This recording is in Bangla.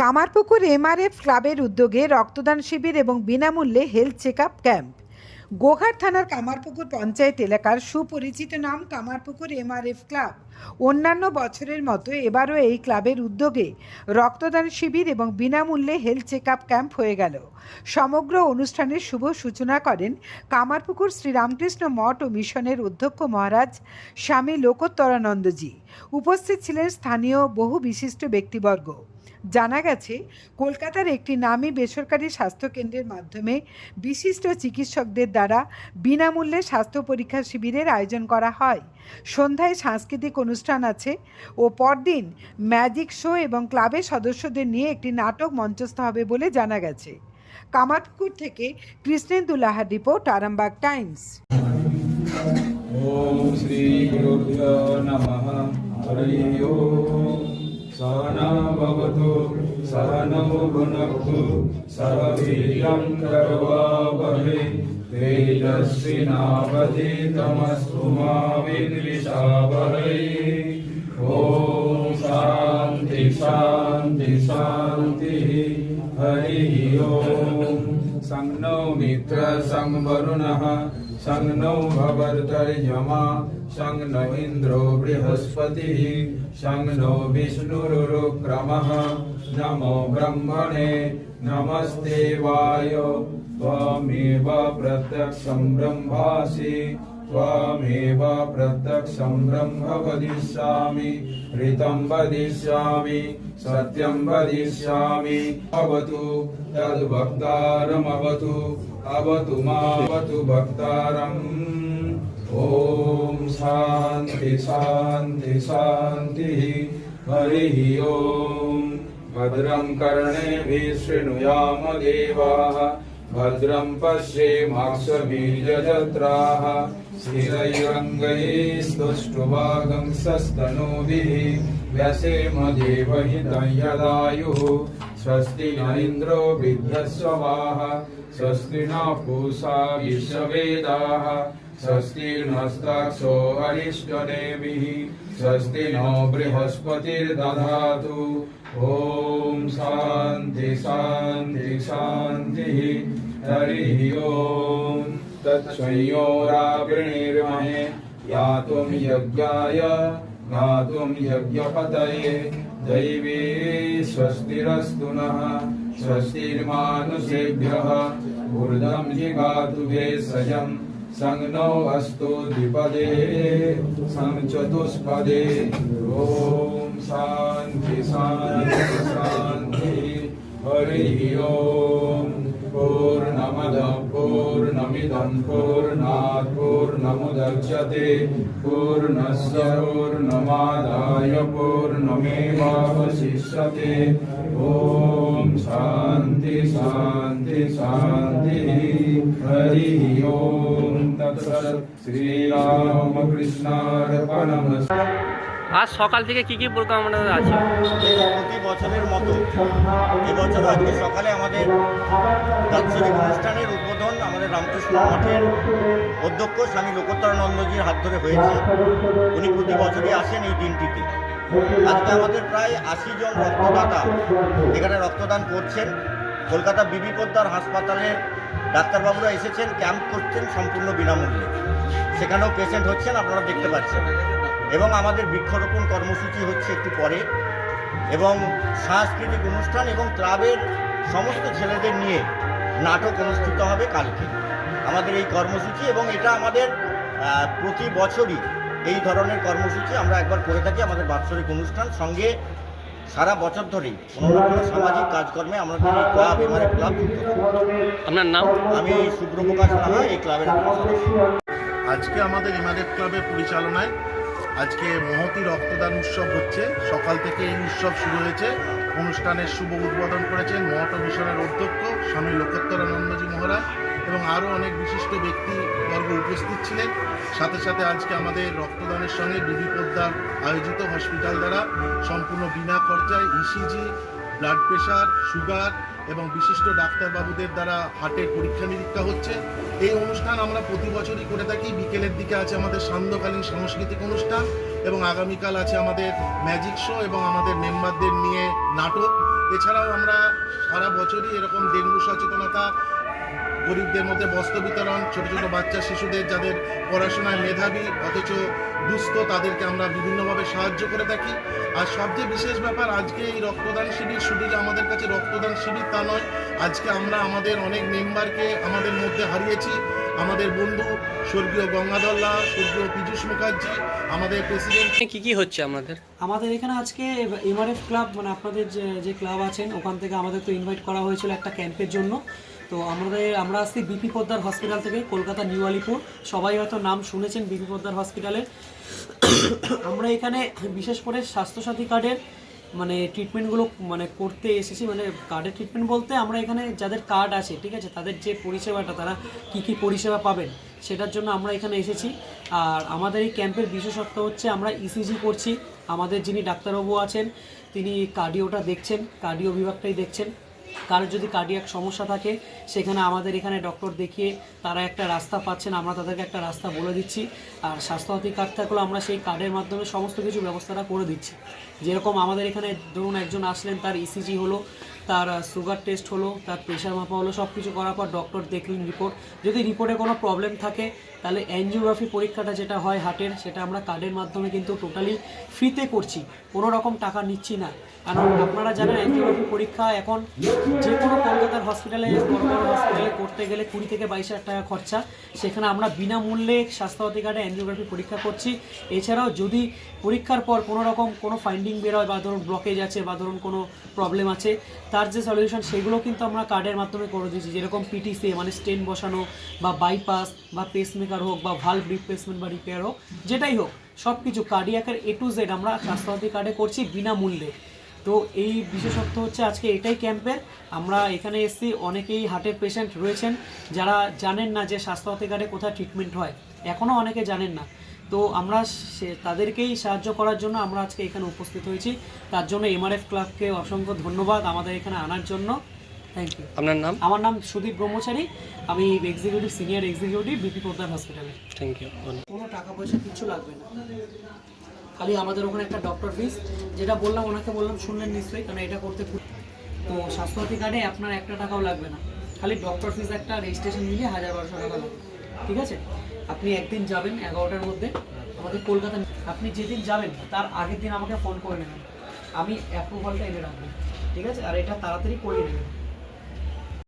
কামারপুকুর এমআরএফ ক্লাবের উদ্যোগে রক্তদান শিবির এবং বিনামূল্যে হেলথ চেক ক্যাম্প। গোঘাট থানার কামারপুকুর পঞ্চায়েত এলাকার সুপরিচিত নাম কামারপুকুর এমআরএফ ক্লাব। অন্যান্য বছরের মতো এবারও এই ক্লাবের উদ্যোগে রক্তদান শিবির এবং বিনামূল্যে হেলথ চেক আপ ক্যাম্প হয়ে গেল। সমগ্র অনুষ্ঠানের শুভ সূচনা করেন কামারপুকুর শ্রীরামকৃষ্ণ মঠ ও মিশনের অধ্যক্ষ মহারাজ স্বামী লোকোত্তরানন্দজি। উপস্থিত ছিলেন স্থানীয় বহু বিশিষ্ট ব্যক্তিবর্গ। জানা গেছে, কলকাতার একটি নামী বেসরকারি স্বাস্থ্যকেন্দ্রের মাধ্যমে বিশিষ্ট চিকিৎসকদের দ্বারা বিনামূল্যে স্বাস্থ্য পরীক্ষা শিবিরের আয়োজন করা হয়। সন্ধ্যায় সাংস্কৃতিক অনুষ্ঠান আছে ও পরদিন ম্যাজিক শো এবং ক্লাবের সদস্যদের নিয়ে একটি নাটক মঞ্চস্থ হবে বলে জানা গেছে। কামাতপুর থেকে কৃষ্ণেন্দু লাহার রিপোর্ট, আরামবাগ টাইমস। सहना भवतु सहनौ भुनक्तु सह वीर्यं करवावहै तेजस्विनावधीतमस्तु मा विद्विषावहै। ॐ शान्ति शान्ति, शान्तिः। हरिः ॐ संनो मित्र संवरुणः सं नो भवर्तर्यमा सं नो इन्द्रो बृहस्पतिः सं नो विष्णुरुक्रमः नमो ब्रह्मणे, नमस्ते वायो, त्वमेव प्रत्यक्षं ब्रह्मासि। त्वमेव प्रत्यक्षं ब्रह्म वदिष्यामि ऋतं वदिष्यामि, सत्यं वदिष्यामि अवतु तद्भक्तारमवतु अवतु मावतु भक्तारम्। ॐ शान्ति शान्ति, शान्तिः, हरिः ॐ भद्रं कर्णेभिः शृणुयाम देवाः भद्रं पश्येमाक्षबीजजत्राः स्थिरैरङ्गैस्तुष्टुभागं सस्तनूभिः व्यसेम देवहितं यदायुः, स्वस्ति न इन्द्रो वृद्धस्ववाः स्वस्ति न पूषा विश्ववेदाः, स्वस्ति नस्ताक्षो स्वस्ति नो बृहस्पतिर्दधातु। ॐ शान्ति शान्ति, शान्तिः। हरिः ॐ तत्संयोरावृणीर्महे यातुं यज्ञाय गातुं यज्ञपतये। दैवी स्वस्तिरस्तु नः। स्वस्तिर्मानुषेभ्यः। ऊर्ध्वं जिगातु भेषजम् संज्ञो अस्तु द्विपदे। संचतुष्पदे ॐ शान्ति शान्ति शान्ति। हरिः ॐ पूर्णमदः पूर्णमिदं पूर्णात् पूर्णमुदच्यते। पूर्णस्य पूर्णमादाय पूर्णमेवावशिष्यते। ॐ शान्ति शान्ति शान्तिः। हरिः ॐ तत्सत् श्रीरामकृष्णार्पणमस्तु আজ সকাল থেকে কি কি প্রোগ্রাম আমাদের আছে? প্রতি বছরের মতো এবছর আজকে সকালে আমাদের বাৎসরিক অনুষ্ঠানের উদ্বোধন আমাদের রামকৃষ্ণ মঠের অধ্যক্ষ স্বামী লোকোত্তরানন্দজির হাত ধরে হয়েছে। উনি প্রতি বছরই আসেন এই দিনটিতে। আজকে আমাদের প্রায় আশি জন রক্তদাতা এখানে রক্তদান করছেন। কলকাতা বিবি পোদ্দার হাসপাতালের ডাক্তারবাবুরা এসেছেন ক্যাম্প করছেন সম্পূর্ণ বিনামূল্যে। সেখানেও পেশেন্ট হচ্ছেন আপনারা দেখতে পাচ্ছেন। এবং আমাদের বৃক্ষরোপণ কর্মসূচি হচ্ছে একটু পরে। এবং সাংস্কৃতিক অনুষ্ঠান এবং ক্লাবের সমস্ত ছেলেদের নিয়ে নাটক অনুষ্ঠিত হবে কালকে। আমাদের এই কর্মসূচি এবং এটা আমাদের প্রতি বছরই এই ধরনের কর্মসূচি আমরা একবার করে থাকি আমাদের বাৎসরিক অনুষ্ঠান। সঙ্গে সারা বছর ধরেই কোনো না কোনো সামাজিক কাজকর্মে আমরা এই ক্লাব এমআরএফ ক্লাব যুক্ত আপনার নাম? আমি সুব্রপ্রকাশ রাহা এই ক্লাবের আজকে আমাদের ইমারত ক্লাবের পরিচালনায় আজকে মহতি রক্তদান উৎসব হচ্ছে। সকাল থেকে এই উৎসব শুরু হয়েছে। অনুষ্ঠানের শুভ উদ্বোধন করেছেন মঠ মিশনের অধ্যক্ষ স্বামী লোকোত্তরানন্দজি মহারাজ এবং আরও অনেক বিশিষ্ট ব্যক্তিবর্গ উপস্থিত ছিলেন। সাথে সাথে আজকে আমাদের রক্তদানের সঙ্গে বিবি পোদ্দার আয়োজিত হসপিটাল দ্বারা সম্পূর্ণ বিনা খরচায় ইসিজি ব্লাড প্রেশার সুগার এবং বিশিষ্ট ডাক্তারবাবুদের দ্বারা হার্টের পরীক্ষা নিরীক্ষা হচ্ছে। এই অনুষ্ঠান আমরা প্রতি বছরই করে থাকি। বিকেলের দিকে আছে আমাদের সান্ধ্যকালীন সাংস্কৃতিক অনুষ্ঠান এবং আগামীকাল আছে আমাদের ম্যাজিক শো এবং আমাদের মেম্বারদের নিয়ে নাটক। এছাড়াও আমরা সারা বছরই এরকম ডেঙ্গু সচেতনতা গরিবদের মধ্যে বস্ত্র বিতরণ ছোট ছোট বাচ্চা শিশুদের যাদের পড়াশোনায় মেধাবী অথচ দুস্থ তাদেরকে আমরা বিভিন্নভাবে সাহায্য করে থাকি। আর সবচেয়ে বিশেষ ব্যাপার আজকে এই রক্তদান শিবির শুধু যে আমাদের কাছে রক্তদান শিবির তা নয় আজকে আমরা আমাদের অনেক মেম্বারকে আমাদের মধ্যে হারিয়েছি। আমাদের বন্ধু স্বর্গীয় গঙ্গাধর লাল স্বর্গীয় পীযূষ মুখার্জি আমাদের প্রেসিডেন্ট কি কি হচ্ছে আমাদের? আমাদের এখানে আজকে এমআরএফ ক্লাব মানে আপনাদের যে যে ক্লাব আছেন ওখান থেকে আমাদের তো ইনভাইট করা হয়েছিল একটা ক্যাম্পের জন্য। তো আমাদের, আমরা আসছি বিপি পোদ্দার হসপিটাল থেকে, কলকাতা নিউ আলিপুর। সবাই হয়তো নাম শুনেছেন বিপি পোদ্দার হসপিটালে আমরা এখানে বিশেষ করে স্বাস্থ্যসাথী কার্ডের মানে ট্রিটমেন্টগুলো মানে করতে এসেছি। মানে কার্ডের ট্রিটমেন্ট বলতে আমরা এখানে যাদের কার্ড আছে, ঠিক আছে, তাদের যে পরিষেবাটা, তারা কি কি পরিষেবা পাবেন, সেটার জন্য আমরা এখানে এসেছি। আর আমাদের এই ক্যাম্পের বিশেষত্ব হচ্ছে আমরা ইসিজি করছি। আমাদের যিনি ডাক্তারবাবু আছেন, তিনি কার্ডিওটা দেখছেন কার্ডিও বিভাগটাই দেখছেন। কারোর যদি কার্ডিয়াক সমস্যা থাকে, সেখানে আমাদের এখানে ডক্টর দেখিয়ে তারা একটা রাস্তা পাচ্ছেন, আমরা তাদেরকে একটা রাস্তা বলে দিচ্ছি। আর স্বাস্থ্যসাথী কার্ড থাকলেও আমরা সেই কার্ডের মাধ্যমে সমস্ত কিছু ব্যবস্থাটা করে দিচ্ছি। যেরকম আমাদের এখানে ধরুন একজন আসলেন, তার ইসিজি হলো তার সুগার টেস্ট হলো, তার প্রেশার মাপা হলো সব কিছু করার পর ডক্টর দেখলেন রিপোর্ট যদি রিপোর্টে কোনো প্রবলেম থাকে, তাহলে অ্যানজিওগ্রাফি পরীক্ষাটা যেটা হয় হার্টের সেটা আমরা কার্ডের মাধ্যমে কিন্তু টোটালি ফ্রিতে করছি। কোনো রকম টাকা নিচ্ছি না। কারণ আপনারা জানেন অ্যানজিওগ্রাফি পরীক্ষা এখন যে কোনো কলকাতার হসপিটালে বড় হসপিটালে করতে গেলে কুড়ি থেকে বাইশ হাজার টাকা খরচা। সেখানে আমরা বিনামূল্যে স্বাস্থ্যসাথী কার্ডে অ্যানজিওগ্রাফি পরীক্ষা করছি। এছাড়াও যদি পরীক্ষার পর কোনো রকম কোনো ফাইন্ডিং বেরোয়, বা ধরুন ব্লকেজ আছে, বা ধরুন কোনো প্রবলেম আছে তার যে সলিউশন সেগুলো কিন্তু আমরা কার্ডের মাধ্যমে করে দিয়েছি। যেরকম পিটিসি মানে স্টেন বসানো বা বাইপাস বা পেসমেকার হোক বা ভাল্ভ রিপ্লেসমেন্ট বা রিপেয়ার হোক, যেটাই হোক সব কিছু কার্ডিয়াকের এ টু জেড আমরা স্বাস্থ্যসাথী কার্ডে করছি বিনামূল্যে। তো এই বিশেষত্ব হচ্ছে আজকে এটাই ক্যাম্পের আমরা এখানে এসেছি, অনেকেই হার্টের পেশেন্ট রয়েছেন, যারা জানেন না যে স্বাস্থ্যসাথী কার্ডে কোথায় ট্রিটমেন্ট হয়। এখনও অনেকে জানেন না। তো আমরা সে তাদেরকেই সাহায্য করার জন্য আমরা আজকে এখানে উপস্থিত হয়েছি। তার জন্য এমআরএফ ক্লাবকে অসংখ্য ধন্যবাদ আমাদের এখানে আনার জন্য। থ্যাংক ইউ আপনার নাম? আমার নাম সুদীপ ব্রহ্মচারী। আমি এক্সিকিউটিভ সিনিয়র এক্সিকিউটিভ বিপি পোদ্দার হসপিটালে থ্যাংক ইউ কোনো টাকা পয়সা কিচ্ছু লাগবে না। খালি আমাদের ওখানে একটা ডক্টর ফিস যেটা বললাম ওনাকে বললাম শুনলেন নিশ্চয়ই কারণ এটা করতে খুব তো স্বাস্থ্যসাথী কার্ডে আপনার একটা টাকাও লাগবে না। খালি ডক্টর ফিস একটা রেজিস্ট্রেশন নিলে হাজার বারোশো টাকা লাগবে। ঠিক আছে? আপনি একদিন যাবেন এগারোটার মধ্যে আমাদের কলকাতা আপনি যেদিন যাবেন, তার আগের দিন আমাকে ফোন করে নেবেন। আমি অ্যাপ্রুভালটা এনে রাখব, ঠিক আছে? আর এটা তাড়াতাড়ি করে নেবেন।